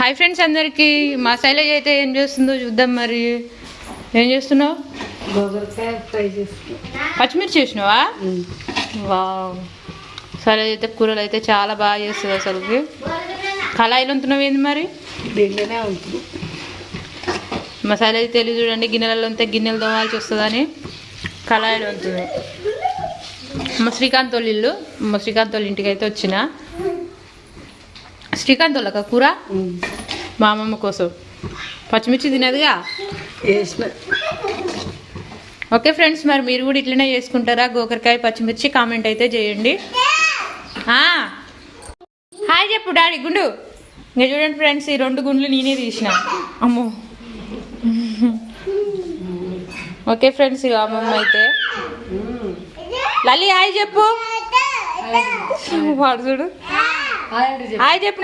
Hi friends అందరికీ. మా శైలజ అయితే ఏం చేస్తుందో చూద్దాం మరి. ఏం చేస్తున్నావు? పచ్చిమిర్చి చేసినావా? వావ్. శైలజ అయితే కూరలు అయితే చాలా బాగా చేస్తుంది అసలుకి. కళాయిలు ఉంటున్నావు ఏంది మరి? దీంట్లోనే ఉంటుంది. మా శైలజ తెలియదు చూడండి గిన్నెలలో ఉంటే గిన్నెలు తోమాల్సి వస్తుందని కళాయిలు ఉంటుంది. మా శ్రీకాంత్ వాళ్ళ ఇల్లు. మా శ్రీకాంత్ వాళ్ళ ఇంటికి అయితే వచ్చిన. శ్రీకాంత్ వాళ్ళక కూర? మా అమ్మమ్మ కోసం. పచ్చిమిర్చి తినదుగా? వేసిన ఓకే ఫ్రెండ్స్ మరి మీరు కూడా ఇట్లనే చేసుకుంటారా? గోకరకాయ పచ్చిమిర్చి కామెంట్ అయితే చేయండి. ఆ, హాయ్ చెప్పు డాడీ గుండు. ఇంకా చూడండి ఫ్రెండ్స్ ఈ రెండు గుండ్లు నేనే తీసిన. అమ్మో. ఓకే ఫ్రెండ్స్ ఇక అమ్మమ్మ అయితే. లలి హాయ్ చెప్పు. వాడు చూడు. హాయ్ చెప్పు.